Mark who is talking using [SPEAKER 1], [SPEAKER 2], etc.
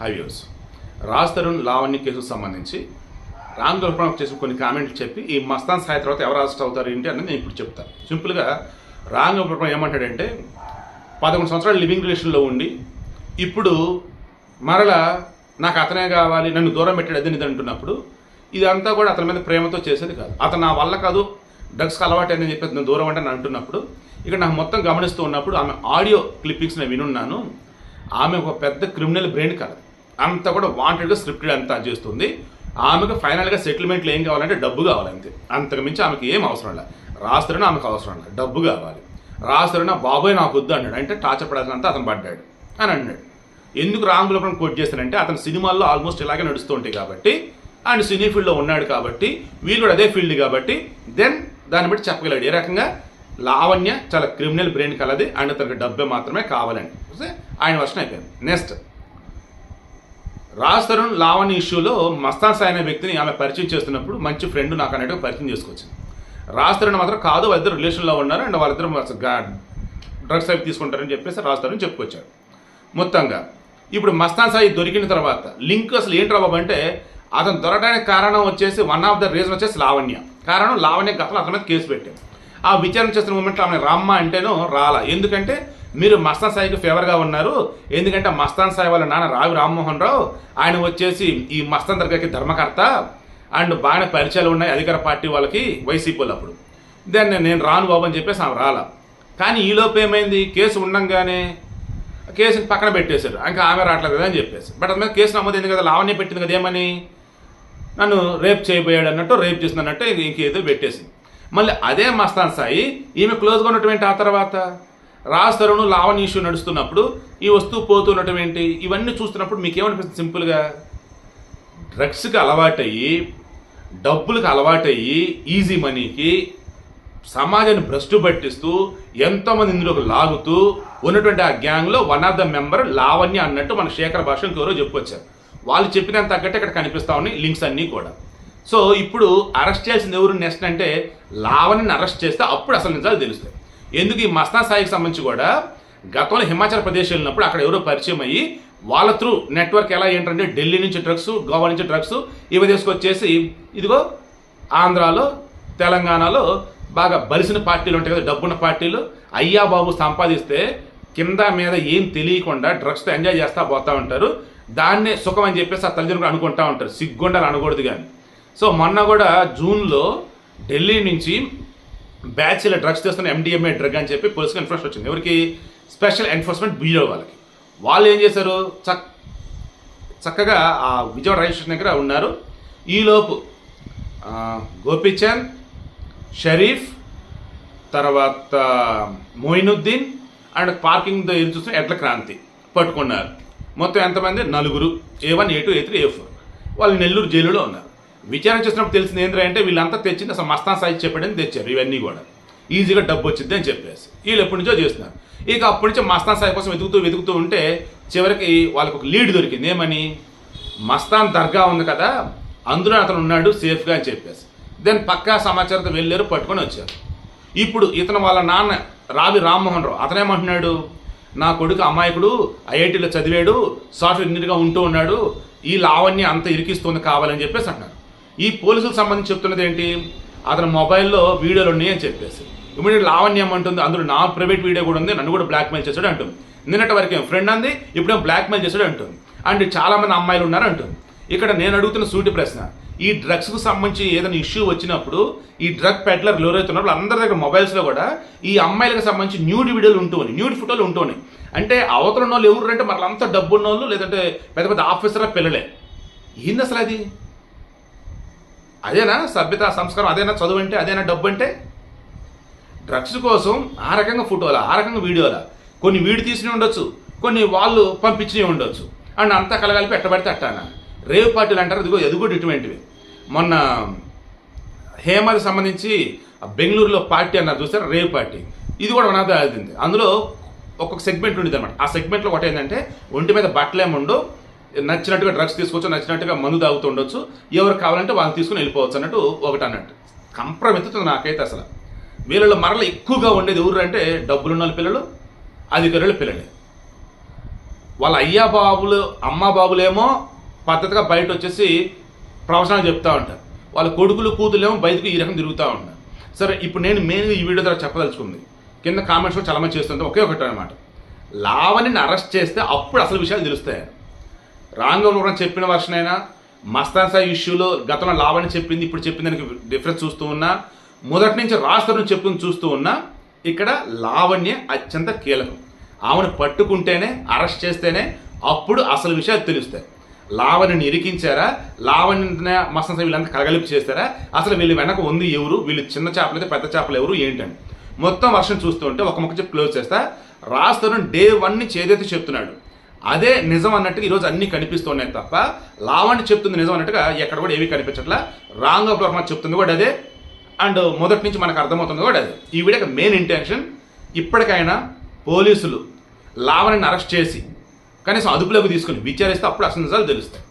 [SPEAKER 1] హైవ్యూస్ రాజ్ తరుణ్ లావణ్య కేసుకు సంబంధించి రామ్ గోపాల్ చేసిన కొన్ని కామెంట్లు చెప్పి ఈ మస్తాన్ సాయి తర్వాత ఎవరు అరెస్ట్ అవుతారు ఏంటి అని నేను ఇప్పుడు చెప్తాను. సింపుల్గా రామ్ గోపాల్ ఏమంటాడంటే పదకొండు సంవత్సరాలు లివింగ్ రిలేషన్లో ఉండి ఇప్పుడు మరలా నాకు అతనే కావాలి నన్ను దూరం పెట్టాడు అదని ఇది అంటున్నప్పుడు ఇదంతా కూడా అతని మీద ప్రేమతో చేసేది కాదు. అతను నా వల్ల కాదు డ్రగ్స్కి అలవాటు అని చెప్పి నేను దూరం అంటే నేను అంటున్నప్పుడు ఇక్కడ నాకు మొత్తం గమనిస్తూ ఉన్నప్పుడు ఆమె ఆడియో క్లిప్పింగ్స్ నేను వినున్నాను. ఆమె ఒక పెద్ద క్రిమినల్ బ్రెయిన్ కాదు. అంతా కూడా వాంటెడ్గా స్క్రిప్టెడ్ అంతా చేస్తుంది. ఆమెకు ఫైనల్గా సెటిల్మెంట్లు ఏం కావాలంటే డబ్బు కావాలి అంతే. అంతకు మించి ఆమెకి ఏం అవసరం లేదు. రాస్తారని ఆమెకు అవసరం లేదు. డబ్బు కావాలి. రాస్తారని బాబోయ్ నాకు వద్దు అన్నాడు. అంటే టార్చర్ పడాల్సినంత అతను పడ్డాడు అని అన్నాడు. ఎందుకు రాంగులపురం కోట్ చేస్తానంటే అతను సినిమాల్లో ఆల్మోస్ట్ ఇలాగే నడుస్తుంటాయి కాబట్టి ఆయన సినీ ఫీల్డ్లో ఉన్నాడు కాబట్టి వీళ్ళు కూడా అదే ఫీల్డ్ కాబట్టి దెన్ దాన్ని బట్టి చెప్పగలడు. ఏ రకంగా? లావణ్య చాలా క్రిమినల్ బ్రెయిన్ కలది అండ్ అతనికి డబ్బే మాత్రమే కావాలని. ఆయన వర్షం అయిపోయింది. నెక్స్ట్ రాజ్ తరుణ్ లావణ్య ఇష్యూలో మస్తాన్ సాయి అనే వ్యక్తిని ఆమె పరిచయం చేస్తున్నప్పుడు మంచి ఫ్రెండ్ నాకు అన్నట్టుగా పరిచయం చేసుకొచ్చింది. రాస్తరుణ్ మాత్రం కాదు వాళ్ళిద్దరు రిలేషన్లో ఉన్నారు అండ్ వాళ్ళిద్దరు డ్రగ్స్ అవి తీసుకుంటారని చెప్పేసి రాజ్ తరుణ్ చెప్పుకొచ్చాడు మొత్తంగా ఇప్పుడు మస్తాన్ సాయి దొరికిన తర్వాత లింక్ అసలు ఏంటి బాబు అంటే అతను దొరకడానికి కారణం వచ్చేసి వన్ ఆఫ్ ద రీజన్ వచ్చేసి లావణ్య. కారణం లావణ్య గతంలో అతని మీద కేసు పెట్టాను ఆ విచారణ చేస్తున్న మూమెంట్లో ఆమె రామ్మ అంటేనో రాలా. ఎందుకంటే మీరు మస్తాన్ సాయికి ఫేవర్గా ఉన్నారు. ఎందుకంటే మస్తాన్ సాయి వాళ్ళ నాన్న రావి రామ్మోహన్ రావు ఆయన వచ్చేసి ఈ మస్తాన్ దర్గాకి ధర్మకర్త అండ్ బాగానే పరిచయాలు ఉన్నాయి అధికార పార్టీ వాళ్ళకి వైసీపీ అప్పుడు. దెన్ నేను రాను బాబు అని చెప్పేసి ఆమె రాలా. కానీ ఈలోపు ఏమైంది? కేసు ఉండంగానే కేసుని పక్కన పెట్టేశారు. ఇంకా ఆమె రావట్లేదు కదా అని చెప్పేసి. బట్ అది మీద కేసు నమోదైంది కదా లావణ్య పెట్టింది కదా ఏమని? నన్ను రేప్ చేయబోయాడు అన్నట్టు రేప్ చేస్తున్నట్టు ఇంకేదో పెట్టేసింది. మళ్ళీ అదే మస్తాన్ సాయి ఈమె క్లోజ్గా ఉన్నటువంటి ఆ తర్వాత రాజ్ లావణీషు ఇష్యూ నడుస్తున్నప్పుడు ఈ వస్తువు పోతున్నటువంటి ఇవన్నీ చూస్తున్నప్పుడు మీకేమనిపిస్తుంది సింపుల్గా? డ్రగ్స్కి అలవాటయ్యి డబ్బులకు అలవాటయ్యి ఈజీ మనీకి సమాజాన్ని భ్రష్టు పట్టిస్తూ ఎంతోమంది ఇందులోకి లాగుతూ ఉన్నటువంటి ఆ గ్యాంగ్లో one of the member Lavanya అన్నట్టు మన శేఖర భాష ఇంకెవరో చెప్పొచ్చారు వాళ్ళు చెప్పినంత తగ్గట్టు ఇక్కడ కనిపిస్తా ఉన్నాయి లింక్స్ అన్నీ కూడా. సో ఇప్పుడు అరెస్ట్ చేసిన ఎవరు నెక్స్ట్ అంటే లావణ్యని అరెస్ట్ చేస్తే అప్పుడు అసలు నిజాలు తెలుస్తాయి. ఎందుకు ఈ మస్తా సాయికి సంబంధించి కూడా గతంలో హిమాచల్ ప్రదేశ్ వెళ్ళినప్పుడు అక్కడ ఎవరో పరిచయం అయ్యి వాళ్ళ త్రూ నెట్వర్క్ ఎలా ఏంటంటే ఢిల్లీ నుంచి డ్రగ్స్ గోవా నుంచి డ్రగ్స్ ఇవి తీసుకొచ్చేసి ఇదిగో ఆంధ్రాలో తెలంగాణలో బాగా బలిసిన పార్టీలు ఉంటాయి కదా డబ్బున్న పార్టీలు అయ్యా బాబు సంపాదిస్తే కింద మీద ఏం తెలియకుండా డ్రగ్స్తో ఎంజాయ్ చేస్తూ పోతా ఉంటారు. దాన్నే సుఖం అని చెప్పేసి ఆ తల్లిదండ్రులు అనుకుంటా ఉంటారు. సిగ్గుండాలి అనకూడదు కానీ. సో మొన్న కూడా జూన్లో ఢిల్లీ నుంచి బ్యాచ్ల డ్రగ్స్ చేస్తున్న ఎండిఎంఏ డ్రగ్ అని చెప్పి పోలీసుకి ఇన్ఫర్మేషన్ వచ్చింది. ఎవరికి స్పెషల్ ఎన్ఫోర్స్మెంట్ బ్యూరో వాళ్ళకి. వాళ్ళు ఏం చేశారు? చక్ చక్కగా ఆ విజయవాడ రైల్వే స్టేషన్ దగ్గర ఉన్నారు. ఈలోపు గోపీచంద్ షరీఫ్ తర్వాత మొయినుద్దీన్ అండ్ పార్కింగ్ ఏం చూసిన ఎడ్ల క్రాంతి పట్టుకున్నారు. మొత్తం ఎంతమంది? నలుగురు. A one A two A three A four. వాళ్ళు నెల్లూరు జైలులో ఉన్నారు. విచారణ చేసినప్పుడు తెలిసింది ఏంటంటే వీళ్ళంతా తెచ్చింది అసలు మస్తాన్ సాయి చెప్పాడని తెచ్చారు ఇవన్నీ కూడా. ఈజీగా డబ్బు వచ్చింది అని చెప్పేసి. వీళ్ళు ఎప్పటి నుంచో చేస్తున్నారు. ఇక అప్పటి నుంచి మస్తాన్ సాయి కోసం వెతుకుతూ వెతుకుతూ ఉంటే చివరికి వాళ్ళకు ఒక లీడ్ దొరికింది. ఏమని? మస్తాన్ దర్గా ఉంది కదా అందులో అతను ఉన్నాడు సేఫ్గా అని చెప్పేసి. దెన్ పక్కా సమాచారంతో వెళ్ళారు పట్టుకొని వచ్చారు. ఇప్పుడు ఇతను వాళ్ళ నాన్న రావి రామ్మోహన్ రావు. అతనేమంటున్నాడు? నా కొడుకు అమాయకుడు ఐఐటీలో చదివాడు సాఫ్ట్వేర్ ఇంజనీర్గా ఉంటూ ఉన్నాడు ఈ లావణ్య అంత ఇరికిస్తుంది కావాలని చెప్పేసి అంటున్నారు ఈ పోలీసులకు సంబంధించి చెప్తున్నది ఏంటి? అతని మొబైల్లో వీడియోలు ఉన్నాయి అని చెప్పేసి. ఇమీడియట్ లావణ్యం అంటుంది అందులో నా ప్రైవేట్ వీడియో కూడా ఉంది నన్ను కూడా బ్లాక్మెయిల్ చేశాడు అంటుంది. నిన్నటి వరకేం ఫ్రెండ్ అంది ఇప్పుడేం బ్లాక్మెయిల్ చేశాడు అంటుంది. అండ్ చాలామంది అమ్మాయిలు ఉన్నారు అంటుంది. ఇక్కడ నేను అడుగుతున్న సూటి ప్రశ్న ఈ డ్రగ్స్కు సంబంధించి ఏదైనా ఇష్యూ వచ్చినప్పుడు ఈ డ్రగ్ పెడ్లర్ ఎవరైతున్నప్పుడు అందరి దగ్గర మొబైల్స్లో కూడా ఈ అమ్మాయిలకు సంబంధించి న్యూడ్ వీడియోలు ఉంటూ ఉన్నాయి న్యూడ్ ఫోటోలు ఉంటూ ఉన్నాయి. అంటే అవతల ఉన్న వాళ్ళు ఎవరు అంటే మరలంతా అంతా డబ్బు ఉన్న వాళ్ళు లేదంటే పెద్ద పెద్ద ఆఫీసర్ల పిల్లలే. ఏంది అసలు అది? అదేనా సభ్యత సంస్కారం? అదేనా చదువు అంటే అదేనా డబ్బు అంటే డ్రగ్స్ కోసం ఆ రకంగా ఫోటోలా ఆ రకంగా వీడియోలా. కొన్ని వీడి తీసినవి ఉండొచ్చు కొన్ని వాళ్ళు పంపించినవి ఉండొచ్చు. అండ్ అంతా కలగలిపి ఎట్టబడితే అట్టానా? రేవ్ పార్టీలు అంటారు ఇదిగో ఎదుగుడు ఇటువంటివి. మొన్న హేమకి సంబంధించి ఆ బెంగళూరులో పార్టీ అన్నారు చూసారు? Rave party. ఇది కూడా వన్ ఆఫ్ అందులో ఒక్కొక్క సెగ్మెంట్ ఉండేది అనమాట ఆ సెగ్మెంట్లో ఒకటి ఏంటంటే ఒంటి మీద బట్టలు నచ్చినట్టుగా డ్రగ్స్ తీసుకోవచ్చు నచ్చినట్టుగా మందు తాగుతుండొచ్చు ఎవరు కావాలంటే వాళ్ళని తీసుకుని వెళ్ళిపోవచ్చు అన్నట్టు ఒకటి అన్నట్టు. కంప్రమెత్తుతుంది నాకైతే అసలు. వీళ్ళలో మరల ఎక్కువగా ఉండేది ఎవరు అంటే డబ్బులున్న వాళ్ళ పిల్లలు అధికారుల పిల్లలే. వాళ్ళ అయ్యా బాబులు అమ్మ బాబులేమో పద్ధతిగా బయట వచ్చేసి ప్రవచనాలు చెప్తూ ఉంటారు. వాళ్ళ కొడుకులు కూతులేమో బయటకు ఈ రకం తిరుగుతూ ఉంటారు. సరే ఇప్పుడు నేను మెయిన్గా ఈ వీడియో ద్వారా చెప్పదలుచుకుంది. కింద కామెంట్స్లో చాలా చేస్తుంటే ఒకే ఒకటి అనమాట లావణిని అరెస్ట్ చేస్తే అప్పుడు అసలు విషయాలు తెలుస్తాయి రాంగంలో చెప్పిన వర్షన్ అయినా మస్తాన్సా ఇష్యూలో గతంలో లావణి చెప్పింది ఇప్పుడు చెప్పిన దానికి డిఫరెన్స్ చూస్తూ ఉన్నా మొదటి నుంచి రాష్ట్రం చెప్పింది చూస్తూ ఉన్నా ఇక్కడ లావణ్య అత్యంత కీలకం. ఆమెను పట్టుకుంటేనే అరెస్ట్ చేస్తేనే అప్పుడు అసలు విషయాలు తెలుస్తాయి. లావణ్యని ఇరికించారా? లావణ్య మస్తాన్సా వీళ్ళంతా కలగలిపి చేస్తారా? అసలు వీళ్ళు వెనక ఉంది ఎవరు? వీళ్ళు చిన్న చేపలు పెద్ద చేపలు ఎవరు? ఏంటని. మొత్తం వర్షం చూస్తుంటే ఒక ముక్క చెప్పి క్లోజ్ చేస్తా రాస్తాను డే వన్ నుంచి ఏదైతే చెప్తున్నాడు. అదే నిజం అన్నట్టుగా ఈరోజు అన్ని కనిపిస్తున్నాయి తప్ప లావణ్య చెప్తుంది నిజం అన్నట్టుగా ఎక్కడ కూడా ఏవి కనిపించట్లా. రాంగ్ ఆఫ్ వర్మ చెప్తుంది కూడా అదే. అండ్ మొదటి నుంచి మనకు అర్థమవుతుంది కూడా అదే. ఈ వీడియో మెయిన్ ఇంటెన్షన్ ఇప్పటికైనా పోలీసులు లావణ్యని అరెస్ట్ చేసి కనీసం అదుపులోకి తీసుకుని విచారిస్తే అప్పుడు అసలు నిజాలు తెలుస్తాయి.